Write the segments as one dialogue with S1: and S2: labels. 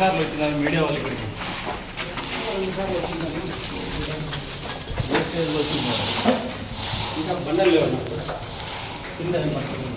S1: ఎన్నిసార్లు వచ్చినారు మీడియా వాళ్ళు ఇక్కడికి ఏ స్టేజ్లో వచ్చినారు
S2: ఇంకా బండలు లేవు అన్న. కింద ఏం పట్టదు.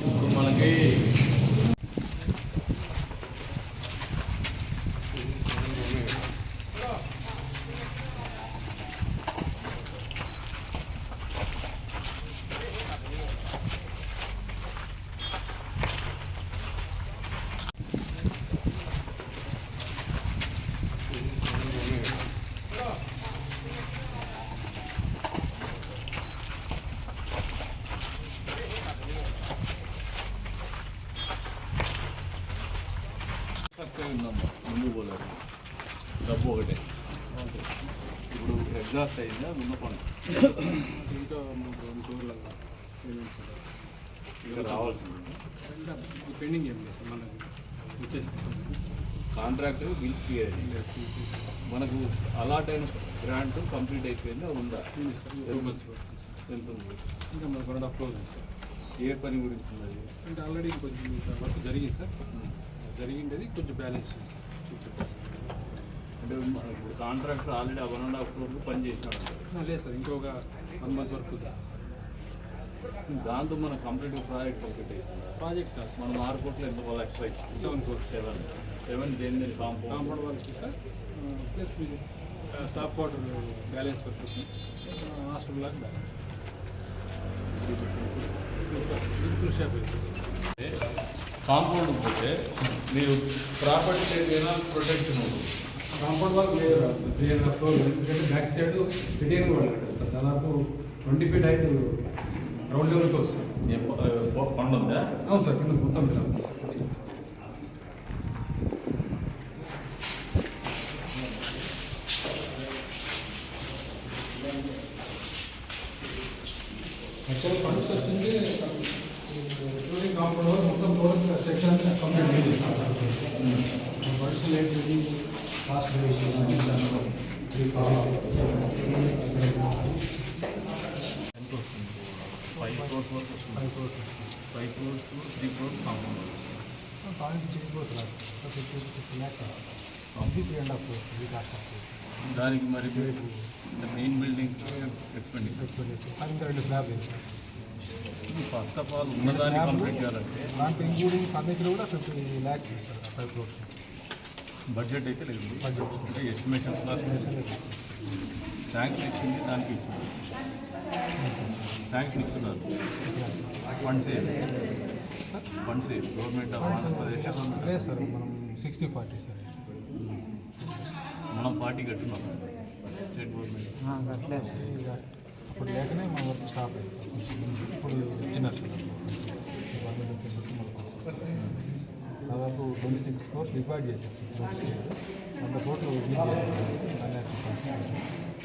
S1: ఇప్పుడు మనకి ఉందమ్మా ముందుకు పోలేదు. డబ్బు ఒకటే. ఇప్పుడు ఎగ్జాస్ట్ అయిందా ఉన్న పని.
S2: ఇంకా మూడు రెండు కూడా.
S1: ఇక్కడ రావాల్సింది
S2: పెండింగ్ ఏం లేదు సార్ మనకి వచ్చేసి
S1: కాంట్రాక్టర్ బిల్స్ క్లియర్ మనకు అలాట్ అయిన గ్రాంట్ కంప్లీట్ అయిపోయింది ఉందా? ఎంత ఉంది?
S2: ఇంకా మనకు వన్ అండ్ హాఫ్
S1: ఏ పని గురించి ఉంది? అది
S2: అంటే ఆల్రెడీ కొంచెం వర్క్ జరిగింది సార్. జరిగిండేది కొంచెం బ్యాలెన్స్
S1: అంటే ఇప్పుడు contractor already one and half crore పని చేసినాడు.
S2: లేదు సార్ ఇంకొక వన్ మంత్ వరకు.
S1: దాంతో మన కంప్లీట్ ప్రాజెక్ట్ అవుతుంది
S2: ప్రాజెక్ట్
S1: మనం ఆరు కోట్లు ఎంత వాళ్ళు extra
S2: seven crores
S1: seven seven దేని దేని కాంపౌండ్?
S2: కాంపౌండ్ వాళ్ళకి sir plus stop water balance work hostel లాగా బ్యాలెన్స్. షాప్
S1: కాంపౌండ్ పోతే మీరు ప్రాపర్టీ ఏదైనా ప్రొటెక్షన్ ఉంటుంది
S2: కాంపౌండ్ వాళ్ళు లేదు సార్ త్రీ అండ్ హాఫ్ ఎందుకంటే బ్యాక్ సైడ్ రిటైన్ వాళ్ళు సార్ దాదాపు ట్వంటీ ఫీట్ హైట్ గ్రౌండ్ లెవెల్కి వస్తుంది.
S1: ఏ ప- ఆ, కొండ ఉందా?
S2: అవును సార్ కింద మొత్తం. యాక్చువల్ ఫండ్స్ వచ్చింది వరకు మొత్తం total
S1: section complete five crores వరకు
S2: five crores five crores three crores compound
S1: దానికి మరి మెయిన్ బిల్డింగ్ ఎక్స్పెండిచర్
S2: ఇంకా రెండు స్లాబ్
S1: ఫస్ట్ ఆఫ్ ఆల్ ఉన్నదాన్ని కంప్లీట్ చేయాలంటే
S2: దాంట్లో ఇంక్లూడింగ్ ఫర్నిచర్ కూడా ఫిఫ్టీ ల్యాక్స్ ఇస్తారు ఫైవ్ క్రోర్స్
S1: బడ్జెట్ అయితే లేదు.
S2: Budget.
S1: అంటే ఎస్టిమేషన్ క్లాస్ ట్యాంక్ ఇచ్చింది దానికి ఇచ్చింది. ట్యాంక్ ఇస్తున్నారు. Funds funds government of Andhra Pradesh
S2: లేదు సార్ మనం సిక్స్టీ ఫార్టీ సార్.
S1: మనం పార్టీ కట్టున్నాం. స్టేట్ గవర్నమెంట్
S2: అప్పుడు లేకనే మా వర్క్ స్టాప్ అయింది సార్ ఇప్పుడు ఇచ్చినారు సార్ దాదాపు ట్వంటీ సిక్స్ కోర్స్ డిపాజిట్ చేశారు. వంద కోట్లు రిలీజ్ చేశారు.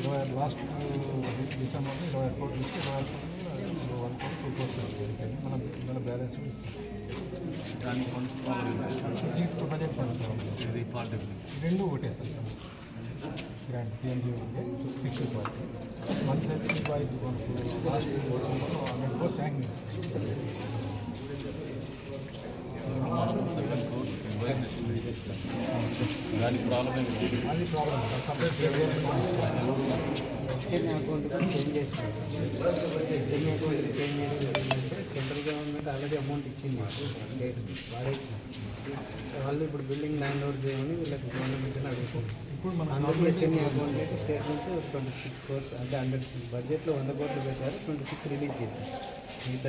S2: ఇరవై లాస్ట్ డిసెంబర్లో ఇరవై ఐదు కోట్లు ఇస్తే ఇరవై ఐదు కోట్లు వన్ కోట్ టూ కోర్స్ మనం మన బ్యాలెన్స్ ఇస్తాం.
S1: దానికి
S2: ప్రొజెక్ట్ రెండు ఒకటే సార్. థర్టీ ఫైవ్ మనకు లాస్ట్ డిసెంబర్లో హండ్రెడ్ కోర్స్ ట్యాంక్ చేస్తాం
S1: మనం సెవెన్ క్రోర్స్ దానికి ప్రాబ్లమే లేదు.
S2: అది
S3: problem separate account change account change central government already amount ఇచ్చింది. వాడేసిన వాళ్ళు ఇప్పుడు బిల్డింగ్ ల్యాండ్ ఓవర్ చేయమని వీళ్ళకి గవర్నమెంట్ అడుగుతుంది
S2: ఇప్పుడు మన
S3: అకౌంట్ స్టేట్ నుంచి ట్వంటీ సిక్స్ కోర్స్ అంటే హండ్రెడ్ బడ్జెట్లో వంద కోట్లు పెట్టారు ట్వంటీ సిక్స్ రిలీజ్ చేశారు. మిగతా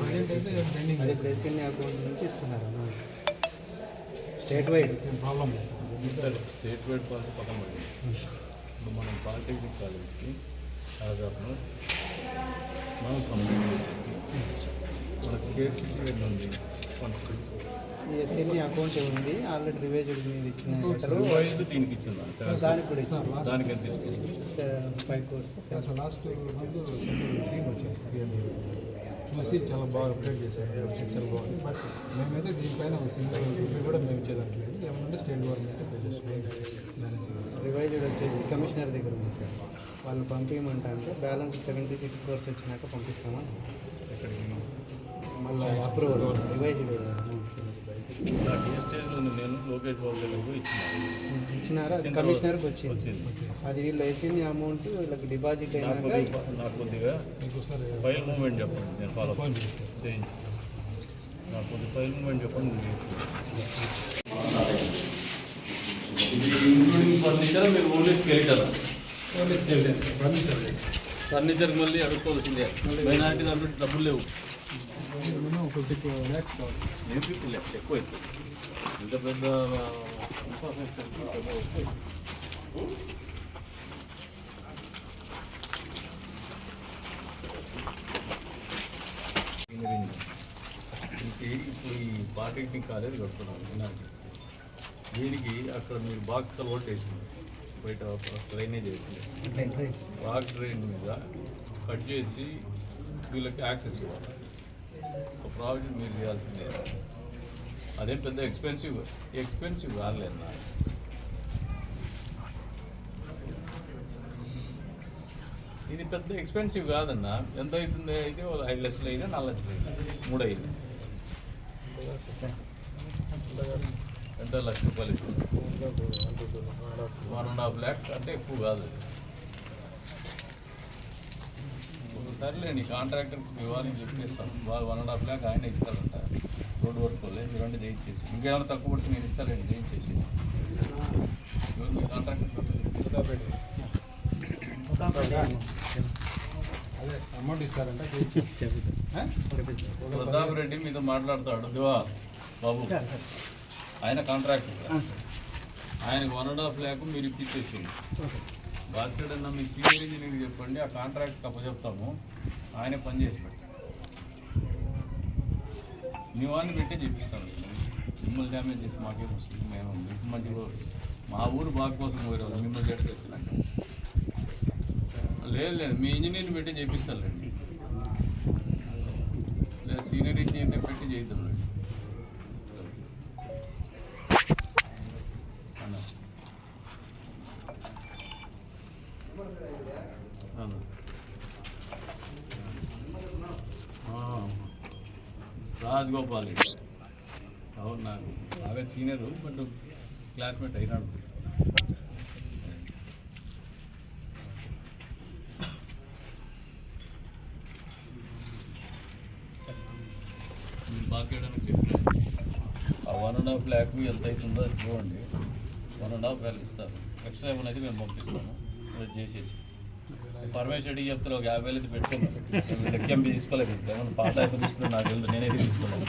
S2: బడ్జెట్ అయితే పెండింగ్
S3: అది ఇప్పుడు ఎస్ఎన్ఏ అకౌంట్ నుంచి ఇస్తున్నారు amount.
S2: State wide problem
S1: state wide policy పక్కన పడింది. ఇప్పుడు మనం పాలిటెక్నిక్ కాలేజ్కి దాదాపు మనం కంప్లీట్ చేసి మన స్కేర్ సిటీ ఎన్ని ఉంది?
S3: ఈ ఎస్ఎన్ఈ అకౌంట్ ఉంది ఆల్రెడీ రివైజ్డ్ మీద ఇచ్చిన
S1: దీనికి ఇచ్చిందా?
S3: దానికి కూడా ఇచ్చారు
S1: దానికి ఎంత ఇచ్చింది?
S3: ఫైవ్ కోర్స్
S2: లాస్ట్ టీమ్ వచ్చారు. చూసి చాలా బాగా అప్డేట్ చేశారు. పిక్చర్ బాగుంది? బట్ మేమైతే దీనిపైన ఒక సింగిల్ రూపీ కూడా మేము లేదు. ఏమన్నా స్టేట్ గవర్నమెంట్ పే చేస్తున్నాం
S3: రివైజ్డ్ వచ్చేసి కమిషనర్ దగ్గర ఉంది సార్. వాళ్ళు పంపించమంటా బ్యాలెన్స్ సెవెంటీ సిక్స్ కోర్స్ వచ్చినాక పంపిస్తామని. మళ్ళీ అప్రూవల్
S1: నేను లోకేష్ బాబు గారికి కూడా ఇచ్చిన.
S3: ఇచ్చినారా?
S1: ఇచ్చిన
S3: కమిషనర్కి వచ్చింది. అది వీళ్ళు వేసింది అమౌంట్ వీళ్ళకి డిపాజిట్
S1: నాకు
S3: అయినాక
S1: కొద్దిగా ఫైల్ మూమెంట్ చెప్పండి నేను ఫాలో నాకు మూమెంట్ చెప్పండి ఇంక్లూడింగ్ ఫర్నిచర్ మీరు ఓన్లీ స్కెలిటరా ఫర్నిచర్ మళ్ళీ అడుక్కోవాల్సిందే. మైనార్టీ దాంట్లో డబ్బులు లేవు.
S2: ఫిఫ్టీ ల్యాక్స్ కావాలి
S1: నేను ఫిఫ్టీ ల్యాక్స్ ఎక్కువ అవుతుంది ఇంత పెద్ద ఎక్కువ ఇప్పుడు ఈ పాలిటెక్నిక్ కాలేజ్ కడుతున్నాను వినాలి దీనికి అక్కడ మీరు బాక్స్ కలవట్ వేసింది బయట డ్రైనేజ్ వేసింది బాక్స్ డ్రైన్ మీద కట్ చేసి వీళ్ళకి యాక్సెస్ ఇవ్వాలి. ఒక ప్రావిజన్ మీరు చేయాల్సిందే. అదేం పెద్ద ఎక్స్పెన్సివ్ ఎక్స్పెన్సివ్ కాదులేదు నా ఇది పెద్ద ఎక్స్పెన్సివ్ కాదన్న. ఎంత అవుతుంది? అయితే ఐదు లక్షలు అయినా నాలుగు లక్షలు అయినా. మూడు అయింది ఎంత లక్ష రూపాయలు? ఇప్పుడు వన్ అండ్ హాఫ్ ల్యాక్ అంటే ఎక్కువ కాదు. సర్లేండి కాంట్రాక్టర్కి ఇవ్వాలని చెప్పేస్తాను. వాళ్ళు వన్ అండ్ హాఫ్ ల్యాక్ ఆయన ఇస్తారంట రోడ్ వర్క్ లేదు మీరు అంటే చేయించేసి ఇంకేమైనా తక్కువ పడితే నేను ఇస్తానండి చేయించేసి ఎవరు కాంట్రాక్టర్
S2: అదే అమౌంట్ ఇస్తారంట
S1: ప్రతాప్ రెడ్డి మీతో మాట్లాడతాడు. దివా బాబు. ఆయన కాంట్రాక్టర్. ఆయనకు వన్ అండ్ హాఫ్ ల్యాక్ మీరు ఇప్పించేసి భాస్కర్ అన్న మీ సీనియర్ ఇంజనీర్ చెప్పండి ఆ కాంట్రాక్ట్ అప్పచెప్తాము ఆయన పని చేసి పెడతాం మీ వాడిని పెట్టే చెప్పిస్తాను మిమ్మల్ని డ్యామేజ్ చేసి మాకేం వస్తుంది? మేము మీకు మంచిగా మా ఊరు బాగు కోసం పోయేవాళ్ళు మిమ్మల్ని ఎట్లా లేదు లేదు మీ ఇంజనీర్ని పెట్టి చేపిస్తాను లేదు సీనియర్ ఇంజనీర్ని పెట్టి చేద్దాం అన్న అన్న ఆ, రాజగోపాల్ అవును నాకు బాగా సీనియర్ బట్ క్లాస్మేట్ అయినాడు. బాస్కెట్ చేయడానికి ఆ వన్ అండ్ హాఫ్ ల్యాక్ ఎంత అవుతుందో చూడండి. వన్ అండ్ హాఫ్ వేలు ఇస్తారు. ఎక్స్ట్రా ఏమైనా అయితే మేము పంపిస్తాము. చేసేసి. పరమేశ్వర రెడ్డి చెప్తారు ఒక యాభై వేలు అయితే పెట్టుకున్నాను లెక్కేం తీసుకోలేదు ఏమన్నా పాత అయిపోయి తీసుకున్నాను నాకు తెలియదు నేనైతే తీసుకోలేదు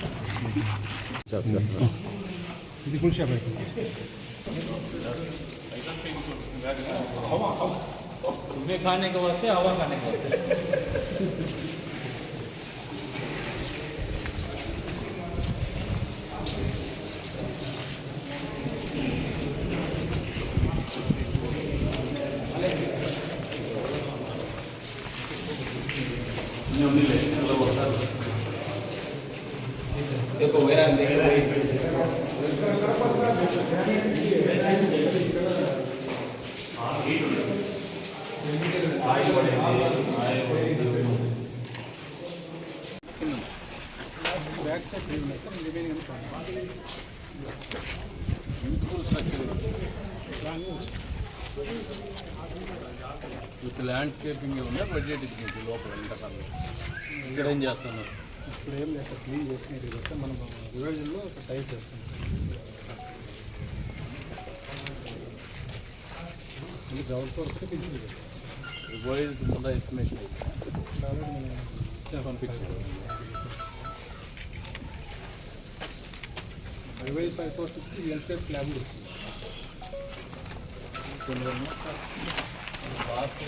S2: ఇది ఫుల్ షాప్ అయిపోయింది
S1: तुम्हें खाने के वास्ते हवा खाने के वास्ते
S3: देखो
S1: విత్ ల్యాండ్స్కేపింగ్ ఉందా బడ్జెట్ ఇచ్చింది లోపల ఎంతకాలం ఇక్కడ ఏం చేస్తున్నారు
S2: ఇప్పుడు ఏం లేదు క్లీన్ చేసినట్టు చెప్తే మనం రివైజన్లో ఒక టైప్ చేస్తాం. మళ్ళీ గ్రౌండ్ ఫ్లోర్ కూడా పెంచింది
S1: రివైజ్ ముందు ఎస్టిమేషన్
S2: ఆల్రెడీ మనం ఇచ్చాం పంపించాం రివైజ్ ఫైవ్ పోస్ట్ ఇచ్చి ఎల్ఫేర్ స్లాబ్ ఇస్తుంది
S1: లాస్ట్